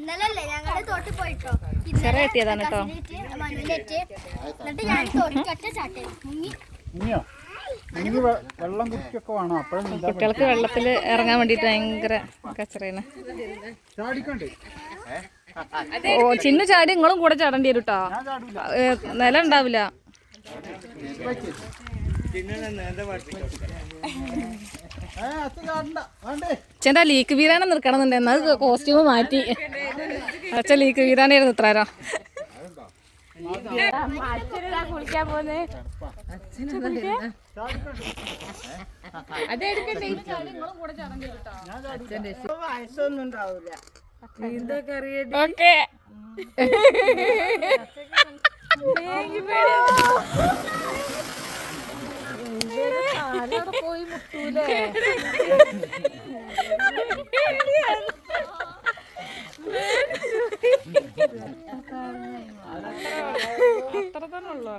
ഇന്നലല്ലേ? ഞങ്ങളുടെ തോട്ടിൽ പോയിട്ടോ. ചെറിയ എത്തിയതാണ് കേട്ടോ. എന്നിട്ട് ഞാൻ ചാട്ടേ. മുങ്ങി. വെള്ളം കുടിക്കൊക്കെ വേണം? അപ്പോഴും കുട്ടികൾക്ക് വെള്ളത്തിൽ ഇറങ്ങാൻ വേണ്ടിട്ട് ഭയങ്കര കച്ചറയാണ് ചിന്ന ഓ ചിന്നു ചാടി നിങ്ങളും കൂടെ ചാടേണ്ടി വരും കേട്ടോ നിലം ഉണ്ടാവില്ല. അച്ഛന്റെ ലീക്ക് വീരാനെ നിൽക്കണമെന്നുണ്ട് അത് കോസ്റ്റ്യൂം മാറ്റി. അച്ഛൻ ലീക്ക് വീരാനായിരുന്നു ഇത്രയോ കുളിക്കാൻ പോന്നേ ഓക്കെ പോയി മുട്ടൂലേ? അത്ര തന്നെ ഉള്ളു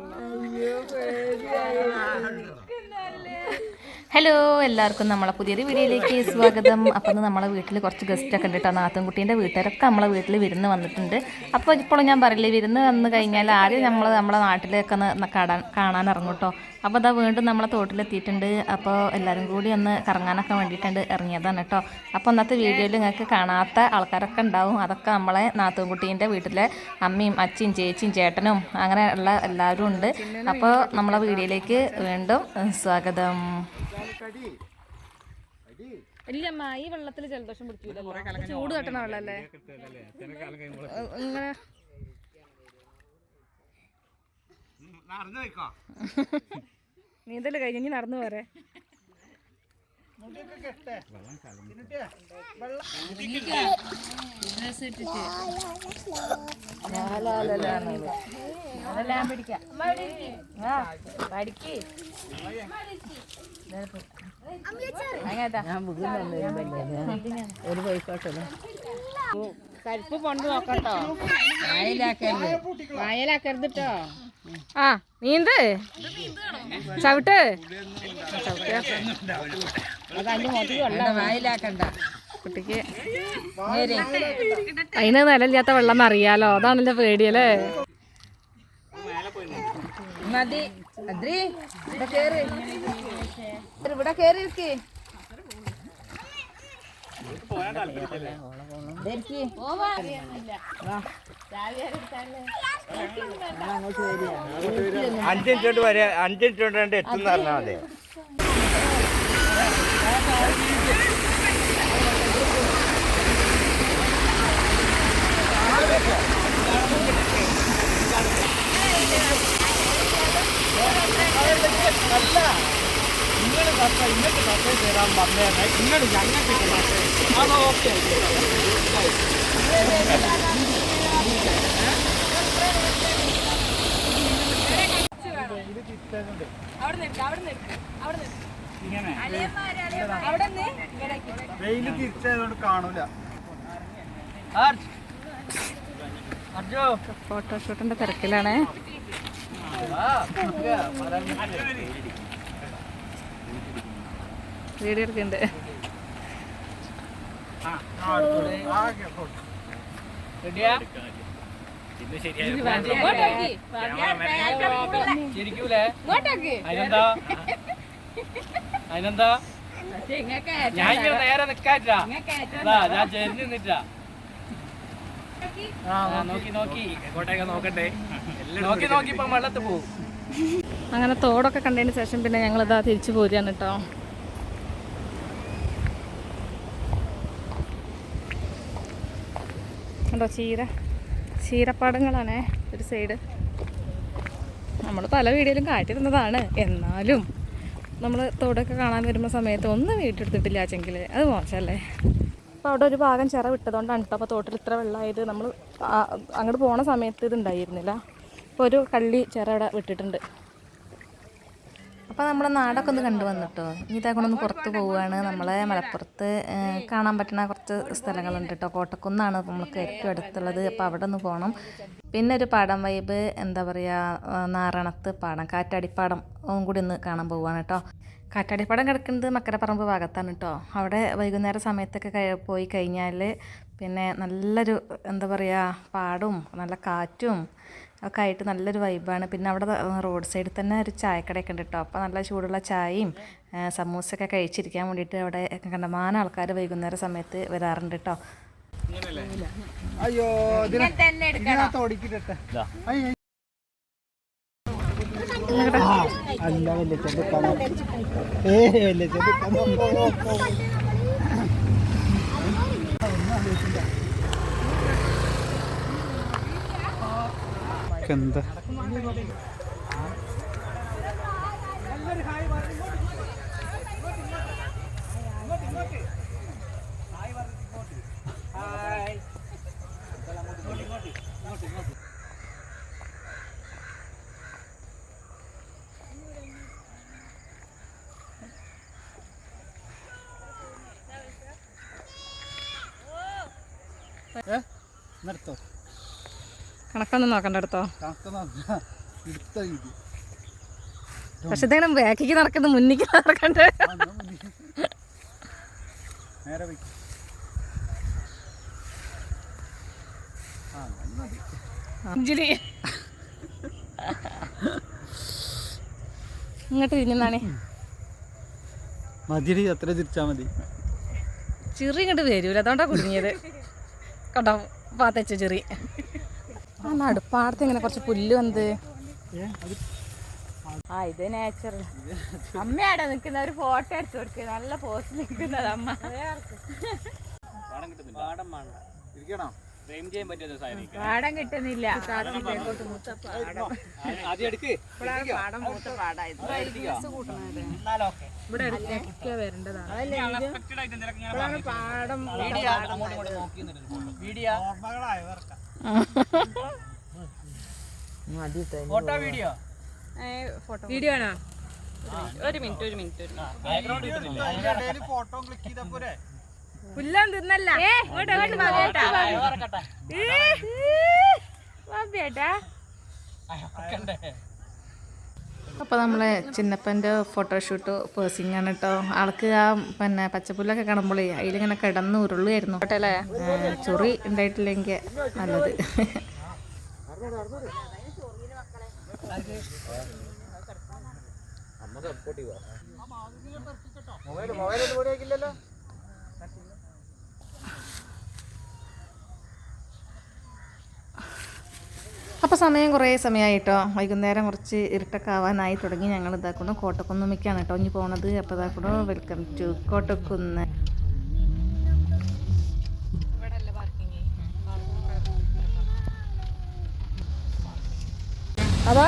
ഹലോ എല്ലാവർക്കും നമ്മളെ പുതിയൊരു വീഡിയോയിലേക്ക് സ്വാഗതം. അപ്പം നമ്മളെ വീട്ടിൽ കുറച്ച് ഗസ്റ്റ് ഒക്കെ ഉണ്ട് കേട്ടോ നാത്തൻകുട്ടീന്റെ വീട്ടുകാരൊക്കെ നമ്മളെ വീട്ടിൽ വിരുന്ന് വന്നിട്ടുണ്ട്. അപ്പോൾ ഇപ്പോഴും ഞാൻ പറയില്ലേ വിരുന്ന് വന്ന് കഴിഞ്ഞാൽ ആദ്യം നമ്മൾ നമ്മളെ നാട്ടിലേക്കൊന്ന് കാണാൻ കാണാൻ ഇറങ്ങും കേട്ടോ അപ്പോൾ അതാ വീണ്ടും നമ്മളെ തോട്ടിലെത്തിയിട്ടുണ്ട്. അപ്പോൾ എല്ലാവരും കൂടി ഒന്ന് കറങ്ങാനൊക്കെ വേണ്ടിയിട്ടുണ്ട്. ഇറങ്ങിയതാണ് കേട്ടോ അപ്പോൾ അന്നത്തെ വീഡിയോയിൽ നിങ്ങൾക്ക് കാണാത്ത ആൾക്കാരൊക്കെ ഉണ്ടാവും. അതൊക്കെ നമ്മളെ നാത്തുംകുട്ടീന്റെ വീട്ടിലെ അമ്മയും അച്ഛയും ചേച്ചിയും ചേട്ടനും അങ്ങനെ ഉള്ള എല്ലാവരും ഉണ്ട്. അപ്പോൾ നമ്മളെ വീഡിയോയിലേക്ക് വീണ്ടും സ്വാഗതം. ഇല്ലമ്മ ഈ വെള്ളത്തിൽ ജലദോഷം പിടിക്കൂല. ചൂട് തട്ടുന്ന വെള്ളല്ലേ? ഇങ്ങനെ നീന്തൽ കഴിഞ്ഞ് നടന്നു പോരെ. ഒരു കരിപ്പ് കൊണ്ട് നോക്കട്ടോ. വായലാക്കരുത്. വായലാക്കരുത് കേട്ടോ ആ നീന്ത്. ചവിട്ട്. കുട്ടിക്ക്. അതിന് നിലയില്ലാത്ത വെള്ളം അറിയാലോ അതാണല്ലോ പേടിയല്ലേ? മതി. ഇവിടെ കേറി. ഇവിടെ കേറി അഞ്ചിനിട്ടോട്ട് വരെ അഞ്ചിനിട്ടോണ്ട് എത്തുന്ന പറഞ്ഞാൽ മതി ഇങ്ങനെ. വെയിൽ തിരിച്ചതുകൊണ്ട് കാണൂല. ഫോട്ടോഷൂട്ടിന്റെ തിരക്കിലാണേ. വീഡിയോ എടുക്കുന്നുണ്ട്. അതിനെന്താ? ഞാൻ ഇങ്ങനെ നേരെ. നിക്കാറ്റാ ഞാൻ ചെരിഞ്ഞ് നിന്നിട്ടാ ആ നോക്കി. നോക്കി എങ്ങോട്ടേക്ക് നോക്കട്ടെ. നോക്കി നോക്കി ഇപ്പൊ വെള്ളത്ത് പോകും. അങ്ങനെ തോടൊക്കെ കണ്ടതിന് ശേഷം പിന്നെ ഞങ്ങൾ ഇതാ തിരിച്ചു പോരുകയാണ് കേട്ടോ. കണ്ടോ ചീര? ചീരപ്പാടങ്ങളാണേ ഒരു സൈഡ് നമ്മൾ പല വീഡിയോയിലും കാട്ടിരുന്നതാണ് എന്നാലും നമ്മൾ തോടൊക്കെ കാണാൻ വരുന്ന സമയത്ത് ഒന്നും വീട്ടെടുത്തിട്ടില്ല ചെങ്കിൽ അത് മോശമല്ലേ അപ്പോൾ അവിടെ ഒരു ഭാഗം ചിറ വിട്ടതുകൊണ്ടാണ് കേട്ടോ അപ്പോൾ തോട്ടിൽ ഇത്ര വെള്ളമായത്. നമ്മൾ അങ്ങോട്ട് പോണ സമയത്ത് ഇതുണ്ടായിരുന്നില്ല ഇപ്പോൾ ഒരു കള്ളി ചിറ ഇവിടെ വിട്ടിട്ടുണ്ട്. അപ്പോൾ നമ്മുടെ നാടൊക്കെ ഒന്ന് കണ്ടു വന്നിട്ടോ. ഇനി ഇതാക്കൊണ്ടൊന്ന് പുറത്ത് പോവുകയാണ് നമ്മളെ മലപ്പുറത്ത് കാണാൻ പറ്റുന്ന കുറച്ച് സ്ഥലങ്ങളുണ്ട് കേട്ടോ കോട്ടക്കുന്നാണ് നമുക്ക് ഏറ്റവും അടുത്തുള്ളത്. അപ്പോൾ അവിടെ ഒന്ന് പോകണം പിന്നെ ഒരു പാടം വൈബ് എന്താ പറയുക നാരണത്ത് പാടം കാറ്റാടിപ്പാടം കൂടി ഒന്ന് കാണാൻ പോവുകയാണ് കേട്ടോ കാറ്റാടിപ്പാടം കിടക്കുന്നത് മക്കരപ്പറമ്പ് ഭാഗത്താണ് കേട്ടോ അവിടെ വൈകുന്നേര സമയത്തൊക്കെ പോയി കഴിഞ്ഞാൽ പിന്നെ നല്ലൊരു എന്താ പറയുക പാടും നല്ല കാറ്റും ഒക്കെ ആയിട്ട് നല്ലൊരു വൈബാണ് പിന്നെ അവിടെ റോഡ് സൈഡിൽ തന്നെ ഒരു ചായക്കടയൊക്കെ ഉണ്ട് കേട്ടോ. അപ്പോൾ നല്ല ചൂടുള്ള ചായയും സമൂസയൊക്കെ കഴിച്ചിരിക്കാൻ വേണ്ടിയിട്ട് അവിടെ കണ്ടമാനം ആൾക്കാർ വൈകുന്നേര സമയത്ത് വരാറുണ്ട് കേട്ടോ. അയ്യോ ഇതിനകത്ത് ഓടിക്കിട്ടെ അല്ല വലിയ ചെടുക്കാൻ ഏ വലിയ ചെടുക്കാൻ എന്താ നിർത്തോ. കണക്കൊന്നും നോക്കണ്ട എടുത്തോ പക്ഷെ ഇതങ്ങനെ ബാക്കിക്ക് നടക്കുന്നത് മുന്നിക്ക് നടക്കണ്ടേ? നേരെ അഞ്ജലി. ഇങ്ങോട്ട് തിരിഞ്ഞാണേ മതിരി അത്ര തിരിച്ചാ മതി. ചെറി ഇങ്ങോട്ട് വരൂല. അതുകൊണ്ടാ കുടുങ്ങിയത്. കണ്ടോ? പാത്തച്ച ചിറി. ആ നടുപ്പാടത്ത് ഇങ്ങനെ കുറച്ച് പുല്ല് വന്ന്? ആ ഇത് നാച്ചുറൽ അമ്മയാടെ നിൽക്കുന്ന ഒരു ഫോട്ടോ എടുത്തു കൊടുക്കുക നല്ല പോസ്റ്റ് നിൽക്കുന്നത് അമ്മ. പാടം കിട്ടുന്നില്ല. ഇവിടെ വരേണ്ടതാണ്. പാടം. ഇങ്ങോട്ടും ഫോട്ടോ വീഡിയോ? വീഡിയോ ആണോ ഒരു മിനിറ്റ് ഒരു മിനിറ്റ് ഒരു ബാക്ക്ഗ്രൗണ്ട് കിട്ടുന്നില്ല ഫോട്ടോ ക്ലിക്ക് ചെയ്താ പോരെ? പുല്ലം തിന്നല്ല. അപ്പോൾ നമ്മളെ ചിന്നപ്പന്റെ ഫോട്ടോഷൂട്ട് പേഴ്സിങ് ആണ് കേട്ടോ ആൾക്ക് ആ പിന്നെ പച്ചപ്പുല്ലൊക്കെ കാണുമ്പോഴേ അതിലിങ്ങനെ കിടന്ന് ഉരുളുമായിരുന്നു കേട്ടോ അല്ലേ ചൊറി ഉണ്ടായിട്ടില്ലെങ്കിൽ നല്ലത്. മൊബൈൽ മൊബൈൽ ഒന്നും ഓടിയാക്കില്ലല്ലോ അപ്പോൾ സമയം കുറേ സമയമായിട്ടോ വൈകുന്നേരം കുറച്ച് ഇരുട്ടൊക്കെ ആവാനായി തുടങ്ങി ഞങ്ങൾ ഇതാക്കുന്നു കോട്ടക്കുന്നുമിക്കാണ് കേട്ടോ ഇനി പോണത് അപ്പോൾ ഇതാക്കുന്നു വെൽക്കം ടു കോട്ടക്കുന്ന്. അതാ?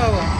знову.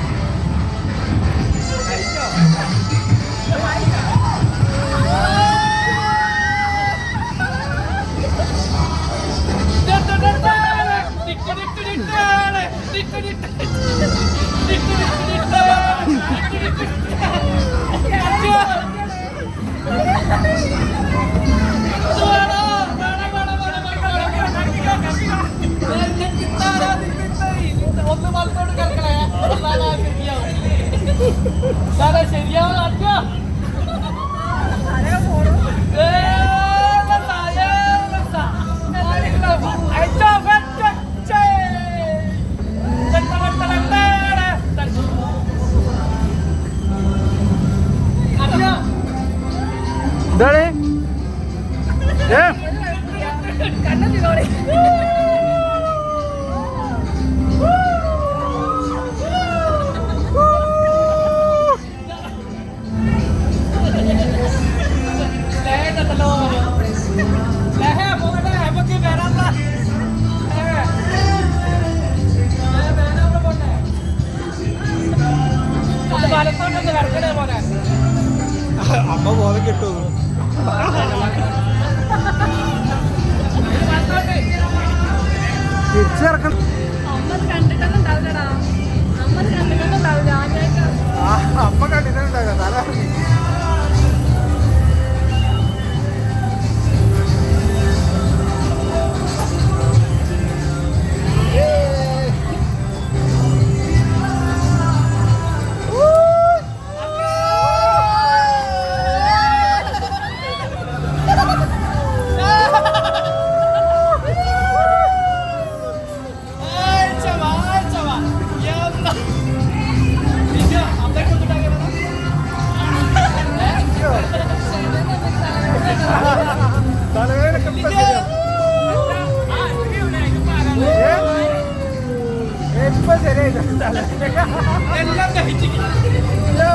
ഏ? എല്ലാം ദഹിച്ചു അത്.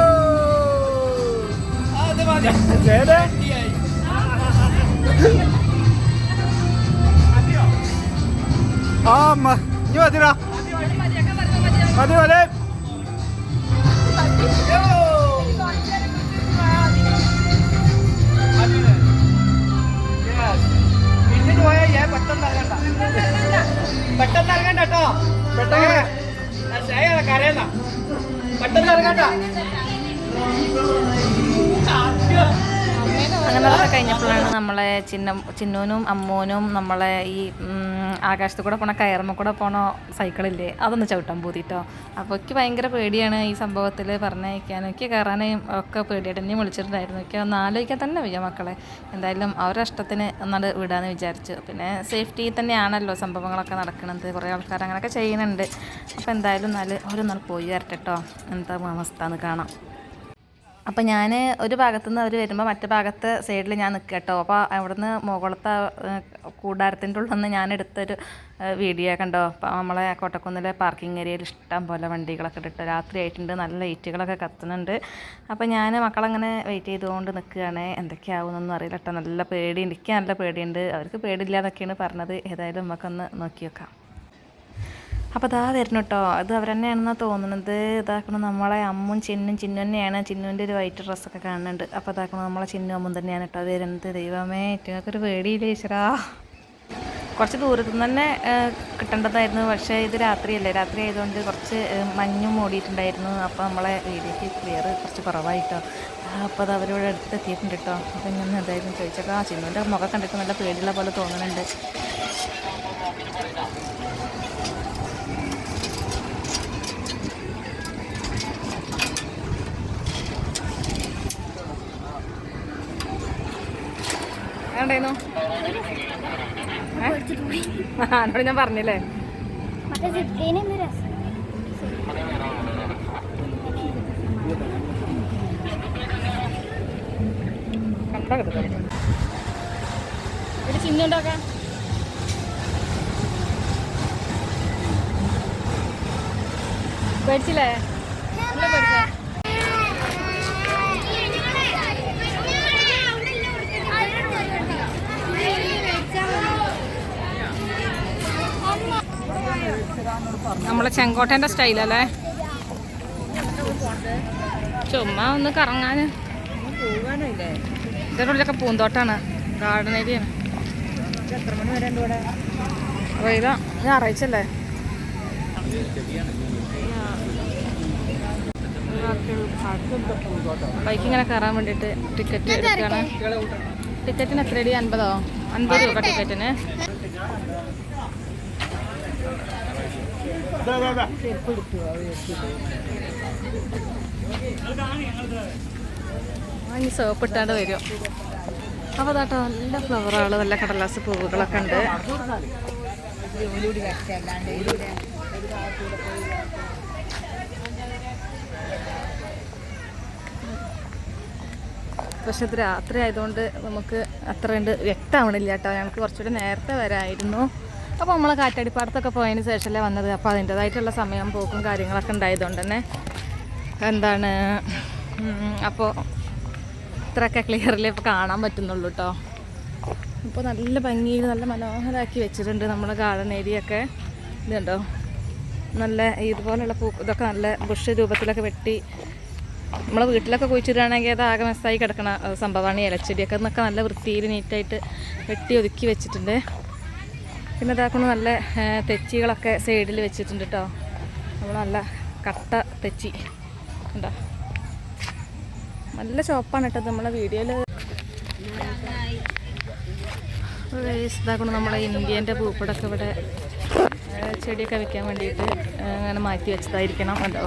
മതി ആ മ- ഇനി മതിടാ. മതി മതി. പെട്ടെന്ന് ഇറങ്ങണ്ട. പെട്ടെന്ന് ഇറങ്ങണ്ട കേട്ടോ. പെട്ടെന്ന് കരയുന്ന. പെട്ടെന്ന് ഇറങ്ങണ്ട അങ്ങനെ അതൊക്കെ കഴിഞ്ഞപ്പോഴാണ് നമ്മളെ ചിന്ന ചിന്നൂനും അമ്മൂനും നമ്മളെ ഈ ആകാശത്ത് കൂടെ പോണ കയറുമ്മ കൂടെ പോണ സൈക്കിളില്ലേ അതൊന്ന് ചവിട്ടാൻ പൂതിട്ടോ. അപ്പോൾ എനിക്ക് ഭയങ്കര പേടിയാണ് ഈ സംഭവത്തിൽ പറഞ്ഞയക്കാനും എനിക്ക് കയറാനും ഒക്കെ പേടിയായിട്ട് എന്നെ വിളിച്ചിട്ടുണ്ടായിരുന്നു. എനിക്ക് ഒന്ന് ആലോചിക്കാൻ തന്നെ വയ്യ മക്കളെ. എന്തായാലും അവരുടെ ഇഷ്ടത്തിന് ഒന്നത് വിടാമെന്ന് വിചാരിച്ചു. പിന്നെ സേഫ്റ്റി തന്നെയാണല്ലോ സംഭവങ്ങളൊക്കെ നടക്കുന്നത് കുറേ ആൾക്കാർ അങ്ങനെയൊക്കെ ചെയ്യുന്നുണ്ട്. അപ്പോൾ എന്തായാലും നാല് ഓരോന്നാൾ പോയി വരട്ടെ കേട്ടോ എന്താ അവസ്ഥ എന്ന് കാണാം. അപ്പം ഞാൻ ഒരു ഭാഗത്തു നിന്ന് അവർ വരുമ്പോൾ മറ്റു ഭാഗത്ത് സൈഡിൽ ഞാൻ നിൽക്കുക കേട്ടോ അപ്പോൾ അവിടുന്ന് മുകളത്തെ കൂടാരത്തിന്റെ ഉള്ളിൽ നിന്ന് ഞാൻ എടുത്തൊരു വീഡിയോ കണ്ടോ? അപ്പോൾ നമ്മളെ കോട്ടക്കുന്നിലെ പാർക്കിംഗ് ഏരിയയിൽ ഇഷ്ടം പോലെ വണ്ടികളൊക്കെ ഇട്ടിട്ട് രാത്രി ആയിട്ടുണ്ട്. നല്ല ലൈറ്റുകളൊക്കെ കത്തുന്നുണ്ട്. അപ്പോൾ ഞാൻ മക്കളങ്ങനെ വെയിറ്റ് ചെയ്തുകൊണ്ട് നിൽക്കുകയാണ് എന്തൊക്കെയാവുമെന്നൊന്നും അറിയില്ല കേട്ടോ നല്ല പേടിയുണ്ട് എനിക്ക് നല്ല പേടിയുണ്ട്. അവർക്ക് പേടിയില്ല എന്നൊക്കെയാണ് പറഞ്ഞത്. ഏതായാലും നമുക്കൊന്ന് നോക്കി വെക്കാം. അപ്പോൾ അതാ വരുന്നു കേട്ടോ അത് അവർ തന്നെയാണെന്നാണ് തോന്നുന്നത് ഇതാക്കണം നമ്മളെ അമ്മും ചിന്നും ചിന്നു തന്നെയാണ് ചിന്നുവിന്റെ ഒരു വൈറ്റ് ഡ്രസ്സൊക്കെ കാണുന്നുണ്ട് അപ്പോൾ ഇതാക്കണം നമ്മളെ ചിന്നു അമ്മും തന്നെയാണ് കേട്ടോ വരുന്നത് ദൈവമേ ഏറ്റവും പേടിയില്ലേ ഈശ്വരാ? കുറച്ച് ദൂരത്തു നിന്ന് തന്നെ കിട്ടേണ്ടതായിരുന്നു. പക്ഷേ ഇത് രാത്രിയല്ലേ. രാത്രി ആയതുകൊണ്ട് കുറച്ച് മഞ്ഞും മൂടിയിട്ടുണ്ടായിരുന്നു. അപ്പോൾ നമ്മളെ വീഡിയോക്ക് ക്ലിയർ കുറച്ച് കുറവായിട്ടോ. അപ്പോൾ അത് അവരോട് അടുത്ത് എത്തിയിട്ടുണ്ട് കേട്ടോ അപ്പോൾ ഞാൻ എന്തായാലും ചോദിച്ചപ്പോൾ ആ ചിന്നുവിന്റെ മുഖം കണ്ടിട്ട് നല്ല പേടിയുള്ള പോലെ തോന്നുന്നുണ്ട് ഉണ്ടായിരുന്നു എന്നോട് ഞാൻ പറഞ്ഞില്ലേ? ഒരു ചിന്നുണ്ടാക്കാം പേടിച്ചില്ലേ നല്ല പേടിച്ചേ നമ്മളെ ചെങ്കോട്ടേന്റെ സ്റ്റൈലല്ലേ? ചുമ്മാ ഒന്ന് കറങ്ങാൻ ഇതിന്റെ ഉള്ളിലൊക്കെ പൂന്തോട്ടാണ് ഗാർഡൻ ഏരിയയാണ് അറിയില്ല ഞായറാഴ്ച അല്ലേ ബൈക്ക് ഇങ്ങനെ കയറാൻ വേണ്ടിട്ട് ടിക്കറ്റ് എടുക്കുകയാണ് ടിക്കറ്റിന് എത്ര അടി? അൻപതോ? അൻപത് രൂപ ടിക്കറ്റിന് ഇനി സോപ്പ് ഇട്ടാണ്ട് വരും അപ്പോൾ താട്ടോ നല്ല ഫ്ലവറുകൾ നല്ല കടലാസ് പൂവുകളൊക്കെ ഉണ്ട്. പക്ഷെ ഇത് രാത്രി ആയതുകൊണ്ട് നമുക്ക് അത്ര ഉണ്ട് വ്യക്തമാവണില്ല കേട്ടോ ഞങ്ങൾക്ക് കുറച്ചുകൂടി നേരത്തെ വരായിരുന്നു. അപ്പോൾ നമ്മൾ കാറ്റടിപ്പാടത്തൊക്കെ പോയതിന് ശേഷമല്ലേ വന്നത്. അപ്പോൾ അതിന്റെതായിട്ടുള്ള സമയം പോക്കും കാര്യങ്ങളൊക്കെ ഉണ്ടായതുകൊണ്ട് തന്നെ എന്താണ് അപ്പോൾ ഇത്രയൊക്കെ ക്ലിയറിൽ ഇപ്പോൾ കാണാൻ പറ്റുന്നുള്ളൂ കേട്ടോ ഇപ്പോൾ നല്ല ഭംഗിയിൽ നല്ല മനോഹരമാക്കി വെച്ചിട്ടുണ്ട് നമ്മുടെ ഗാർഡൻ ഏരിയ ഒക്കെ ഇതുണ്ടോ? നല്ല ഇതുപോലുള്ള പൂ ഇതൊക്കെ നല്ല ബുഷ് രൂപത്തിലൊക്കെ വെട്ടി നമ്മളെ വീട്ടിലൊക്കെ കുഴിച്ചിടുകയാണെങ്കിൽ അത് ആകെ മെസ്സായി കിടക്കണ സംഭവമാണ് ഇലച്ചെടിയൊക്കെ. എന്നൊക്കെ നല്ല വൃത്തിയിൽ നീറ്റായിട്ട് വെട്ടി ഒതുക്കി വെച്ചിട്ടുണ്ട്. പിന്നെ ഇതാക്കുന്ന നല്ല തെച്ചികളൊക്കെ സൈഡിൽ വെച്ചിട്ടുണ്ട് കേട്ടോ നമ്മൾ നല്ല കട്ട തെച്ചി. ഉണ്ടോ നല്ല ചോപ്പാണ് കേട്ടോ നമ്മളെ വീഡിയോയിൽ ഇതാക്കണം നമ്മളെ ഇന്ത്യന്റെ പൂപ്പടൊക്കെ ഇവിടെ ചെടിയൊക്കെ വെക്കാൻ വേണ്ടിയിട്ട് അങ്ങനെ മാറ്റി വെച്ചതായിരിക്കണം കണ്ടോ?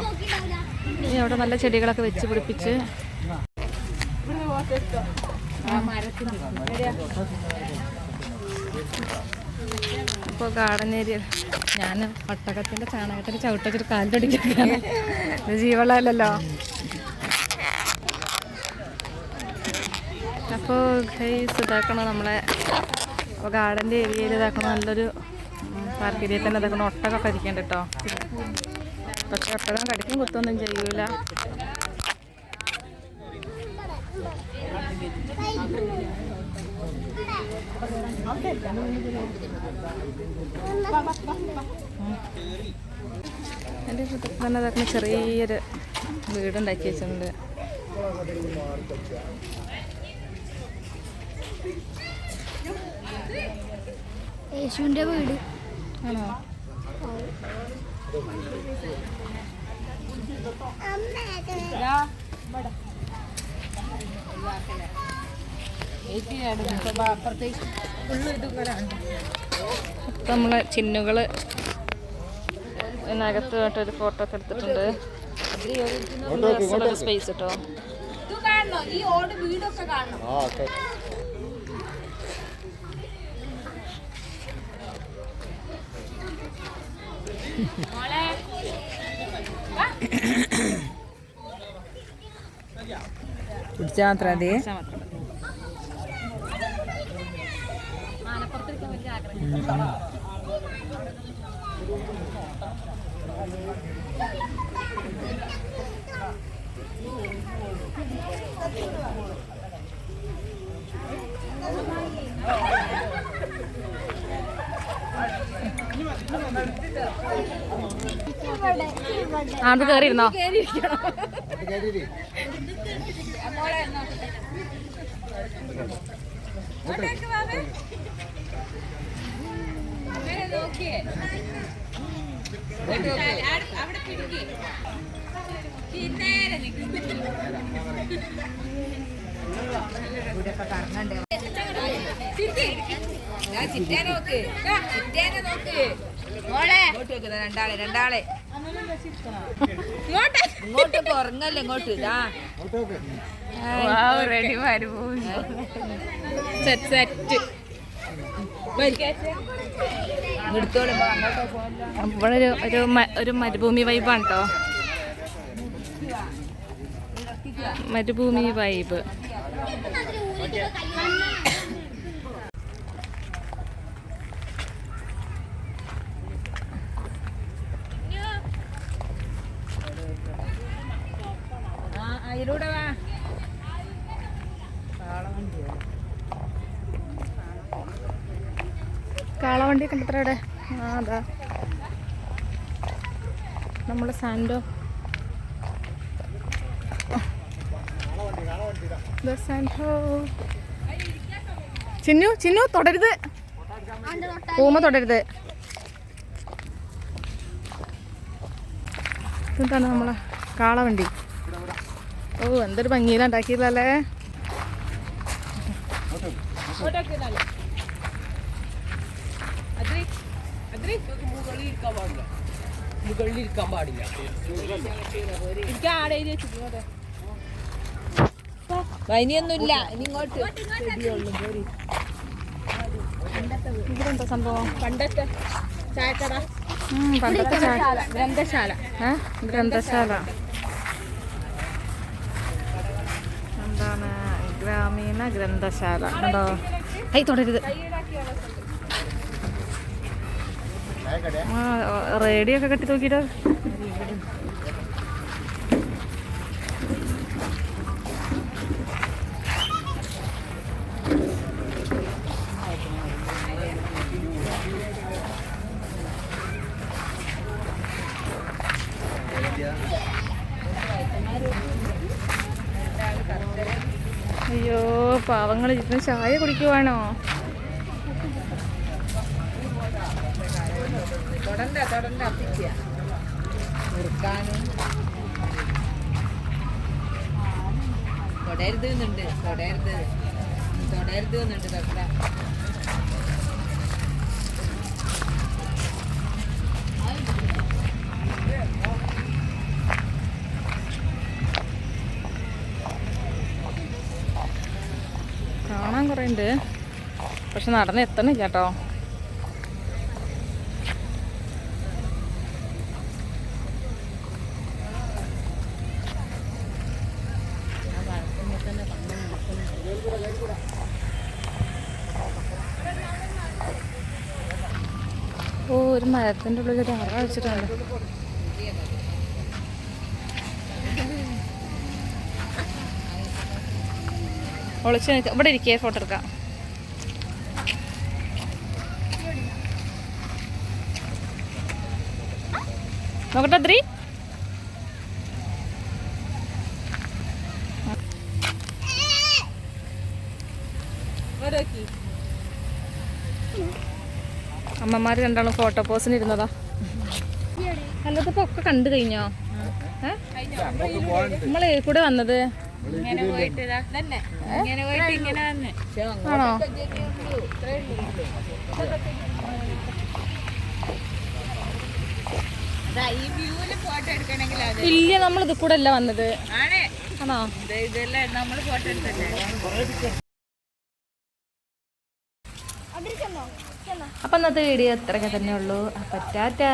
ഇനി അവിടെ നല്ല ചെടികളൊക്കെ വെച്ച് പിടിപ്പിച്ച്. ഇപ്പോൾ ഗാർഡൻ ഏരിയ ഞാൻ ഒട്ടകത്തിന്റെ ചാണകത്തിന്റെ ചവിട്ടൊരു കാലിലടിക്കുകയാണ് ഇത് ജീവളല്ലോ അപ്പോൾ ഗൈസ് ഇതാക്കണം നമ്മളെ അപ്പോൾ ഗാർഡന്റെ ഏരിയയിൽ ഇതാക്കണം നല്ലൊരു പാർക്ക് ഏരിയയിൽ തന്നെ ഇതാക്കണം ഒട്ടകമൊക്കെ ഇരിക്കുന്നുണ്ട് കേട്ടോ പക്ഷെ ഒട്ടകം കടിക്കും കുത്തൊന്നും ചെയ്യൂല. എന്റെ തന്നെ അതൊക്കെ ചെറിയൊരു വീടുണ്ടാക്കി വെച്ചിട്ടുണ്ട്. യേശുവിന്റെ വീട്. ആണോ? ഇപ്പം നമ്മളെ ചിന്നുകൾ ഇതിനകത്ത് ഒരു ഫോട്ടോ ഒക്കെ എടുത്തിട്ടുണ്ട്. സ്പേസ് കേട്ടോ ഈ മാത്രം വീടൊക്കെ കാണണം പിടിച്ചാൽ മാത്രം മതി ആ അത് കയറിയിരുന്നോ നോക്കിയേ. അവിടെ പിടിക്കേ. നേരെ ചിറ്റേനെ നോക്ക്. ചിറ്റേനെ നോക്ക്. മോളെ. ഇങ്ങോട്ട് വെക്കുന്ന രണ്ടാളെ രണ്ടാളെ. ഇങ്ങോട്ട്. ഇങ്ങോട്ട് ഉറങ്ങല്ലേ ഇങ്ങോട്ട്. ഇതാ. റെഡി പോയി സെറ്റ് സെറ്റ്. ഇവിടെ ഒരു ഒരു ഒരു മരുഭൂമി വൈബാണ് കേട്ടോ മരുഭൂമി വൈബ്. അതിലൂടെ വാ. കാളവണ്ടി കണ്ടത്ര അവിടെ? ആ അതാ. നമ്മൾ സാൻഡോ സാൻഡോ ചിന്നു ചിന്നു തുടരുത്. പൂമ തുടരുത്. ഇതാണ് നമ്മളെ കാളവണ്ടി. ഓ എന്തൊരു ഭംഗിയിലാണ് ഉണ്ടാക്കിയതല്ലേ മുകളിലിരിക്കാൻ പാടില്ല. എനിക്ക് ആടെ വൈനിയൊന്നുമില്ല വെച്ചിട്ടുണ്ട് ഇനിയൊന്നുമില്ല ഇനി ഇങ്ങോട്ട്. ഇവിടെന്താ സംഭവം? പണ്ടത്തെ ചായക്കട. പണ്ടത്തെ ചായ ഗ്രന്ഥശാല? ഗ്രന്ഥശാല. എന്താണ്? ഗ്രാമീണ ഗ്രന്ഥശാല. ഉണ്ടോ കൈ തൊടരുത്. റേഡിയോ ഒക്കെ കെട്ടി നോക്കിയിട്ട് അയ്യോ പാവങ്ങൾ ഇരുന്ന് ചായ കുടിക്കുവാണോ? കാണാൻ കുറേ ഉണ്ട്. പക്ഷെ നടന്ന് എത്തണില്ല കേട്ടോ. മരത്തിന്റെ ഉള്ളിൽ ഒരു അറ വെച്ചിട്ടുണ്ട്. ഒളിച്ചു നിൽക്കാം ഇവിടെ ഇരിക്കേ ഫോട്ടോ എടുക്കാം. നോക്കട്ടെ ത്രീ. അമ്മമാര് രണ്ടാളും ഫോട്ടോ പോസിന് ഇരുന്നതാ. അല്ലാത്തപ്പോ ഒക്കെ കണ്ടു കഴിഞ്ഞോ? നമ്മളെ കൂടെ വന്നത്? ആണോ? ഇല്ല നമ്മളിത് കൂടെ അല്ല വന്നത്. ആണോ. ഇതെല്ലാം നമ്മൾ ഫോട്ടോ എടുത്തല്ലേ അപ്പൊ ഇന്നത്തെ വീഡിയോ അത്രയൊക്കെ തന്നെ ഉള്ളൂ. അപ്പൊ ടാറ്റാ.